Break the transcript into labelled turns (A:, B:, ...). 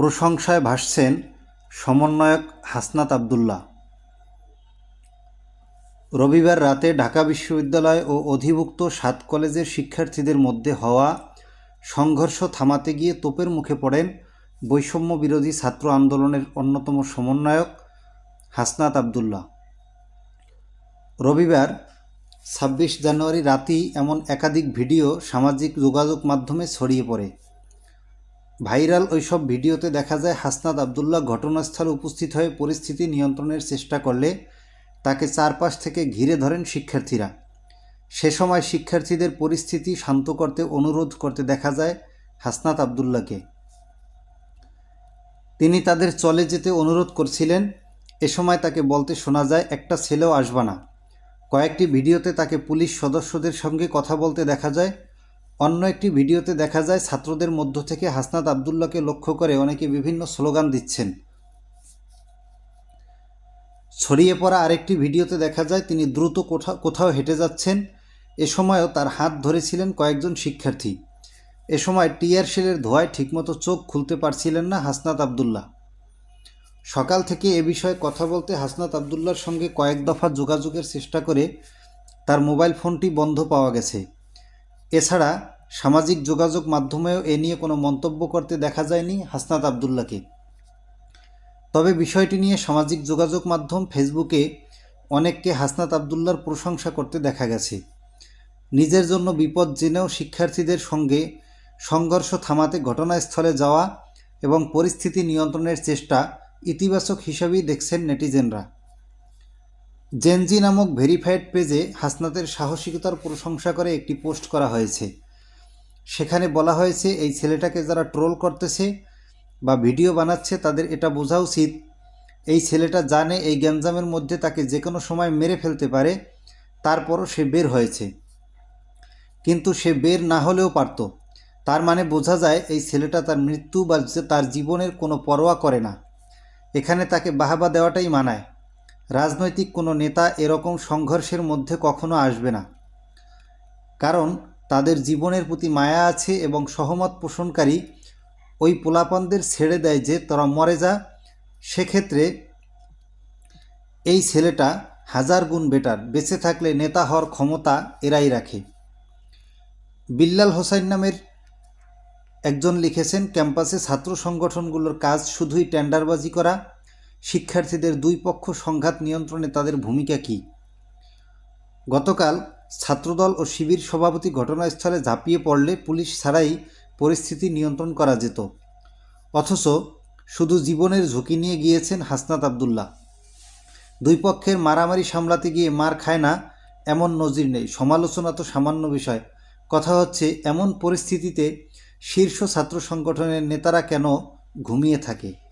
A: প্রশংসায় ভাসছেন সমন্বয়ক হাসনাত আবদুল্লাহ। রবিবার রাতে ঢাকা বিশ্ববিদ্যালয় ও অধিভুক্ত সাত কলেজের শিক্ষার্থীদের মধ্যে হওয়া সংঘর্ষ থামাতে গিয়ে তোপের মুখে পড়েন বৈষম্য বিরোধী ছাত্র আন্দোলনের অন্যতম সমন্বয়ক হাসনাত আবদুল্লাহ। রবিবার ছাব্বিশ জানুয়ারি রাতেই এমন একাধিক ভিডিও সামাজিক যোগাযোগ মাধ্যমে ছড়িয়ে পড়ে। ভাইরাল ওইসব ভিডিওতে দেখা যায় হাসনাত আবদুল্লাহ ঘটনাস্থলে উপস্থিত হয়ে পরিস্থিতি নিয়ন্ত্রণের চেষ্টা করলে তাকে চারপাশ থেকে ঘিরে ধরেন শিক্ষার্থীরা। সে সময় শিক্ষার্থীদের পরিস্থিতি শান্ত করতে অনুরোধ করতে দেখা যায় হাসনাত আবদুল্লাহকে। তিনি তাদের চলে যেতে অনুরোধ করছিলেন। এ সময় তাকে বলতে শোনা যায়, একটা ছেলেও আসবা না। কয়েকটি ভিডিওতে তাকে পুলিশ সদস্যদের সঙ্গে কথা বলতে দেখা যায় অন্য একটি ভিডিওতে দেখা যায়, ছাত্রদের মধ্য থেকে হাসনাত আবদুল্লাহকে লক্ষ্য করে অনেকে বিভিন্ন স্লোগান দিচ্ছেন। ছড়িয়ে পড়া আরেকটি ভিডিওতে দেখা যায়, তিনি দ্রুত কোথাও কোথাও হেঁটে যাচ্ছেন। এ সময়ও তার হাত ধরেছিলেন কয়েকজন শিক্ষার্থী। এ সময় টিয়ার শেলের ধোঁয়ায় ঠিকমতো চোখ খুলতে পারছিলেন না হাসনাত আবদুল্লাহ। সকাল থেকে এ বিষয়ে কথা বলতে হাসনাত আবদুল্লার সঙ্গে কয়েক দফা যোগাযোগের চেষ্টা করে তার মোবাইল ফোনটি বন্ধ পাওয়া গেছে। এছাড়া সামাজিক যোগাযোগ মাধ্যমেও এ নিয়ে কোনো মন্তব্য করতে দেখা যায়নি হাসনাত আবদুল্লাকে তবে বিষয়টি নিয়ে সামাজিক যোগাযোগ মাধ্যম ফেসবুকে অনেককে হাসনাত আবদুল্লার প্রশংসা করতে দেখা গেছে। নিজের জন্য বিপদ জেনেও শিক্ষার্থীদের সঙ্গে সংঘর্ষ থামাতে ঘটনাস্থলে যাওয়া এবং পরিস্থিতি নিয়ন্ত্রণের চেষ্টা ইতিবাচক হিসাবেই দেখছেন নেটিজেনরা। জেনজি নামক ভেরিফাইড পেজে হাসনাতের সাহসিকতার প্রশংসা করে একটি পোস্ট করা হয়েছে। সেখানে বলা হয়েছে, এই ছেলেটাকে যারা ট্রোল করতেছে বা ভিডিও বানাচ্ছে, তাদের এটা বোঝা উচিত। এই ছেলেটা জানে এই গ্যাঞ্জামের মধ্যে তাকে যে কোনো সময় মেরে ফেলতে পারে, তারপরও সে বের হয়েছে। কিন্তু সে বের না হলেও পারত। তার মানে বোঝা যায়, এই ছেলেটা তার মৃত্যু বা তার জীবনের কোনো পরোয়া করে না। এখানে তাকে বাহাবা দেওয়াটাই মানায়। রাজনৈতিক কোনো নেতা এরকম সংঘর্ষের মধ্যে কখনো আসবে না। কারণ তাদের জীবনের প্রতি মায়া আছে এবং সহমত পোষণকারী ওই পোলাপানদের ছেড়ে দেয় যে তারা মরে যা। সেক্ষেত্রে এই ছেলেটা হাজার গুণ বেটার। বেঁচে থাকলে নেতা হওয়ার ক্ষমতা এরাই রাখে। বিল্লাল হোসাইন নামের একজন লিখেছেন, ক্যাম্পাসে ছাত্র সংগঠনগুলোর কাজ শুধুই টেন্ডারবাজি করা শিক্ষার্থীদের দুই পক্ষ সংঘাত নিয়ন্ত্রণে তাদের ভূমিকা কী? গতকাল ছাত্রদল ও শিবির সভাপতি ঘটনাস্থলে ঝাঁপিয়ে পড়লে পুলিশ ছাড়াই পরিস্থিতি নিয়ন্ত্রণ করা যেত। অথচ শুধু জীবনের ঝুঁকি নিয়ে গিয়েছেন হাসনাত আবদুল্লাহ। দুই পক্ষের মারামারি সামলাতে গিয়ে মার খায় না, এমন নজির নেই। সমালোচনা তো সামান্য বিষয়। কথা হচ্ছে, এমন পরিস্থিতিতে শীর্ষ ছাত্র সংগঠনের নেতারা কেন ঘুমিয়ে থাকে?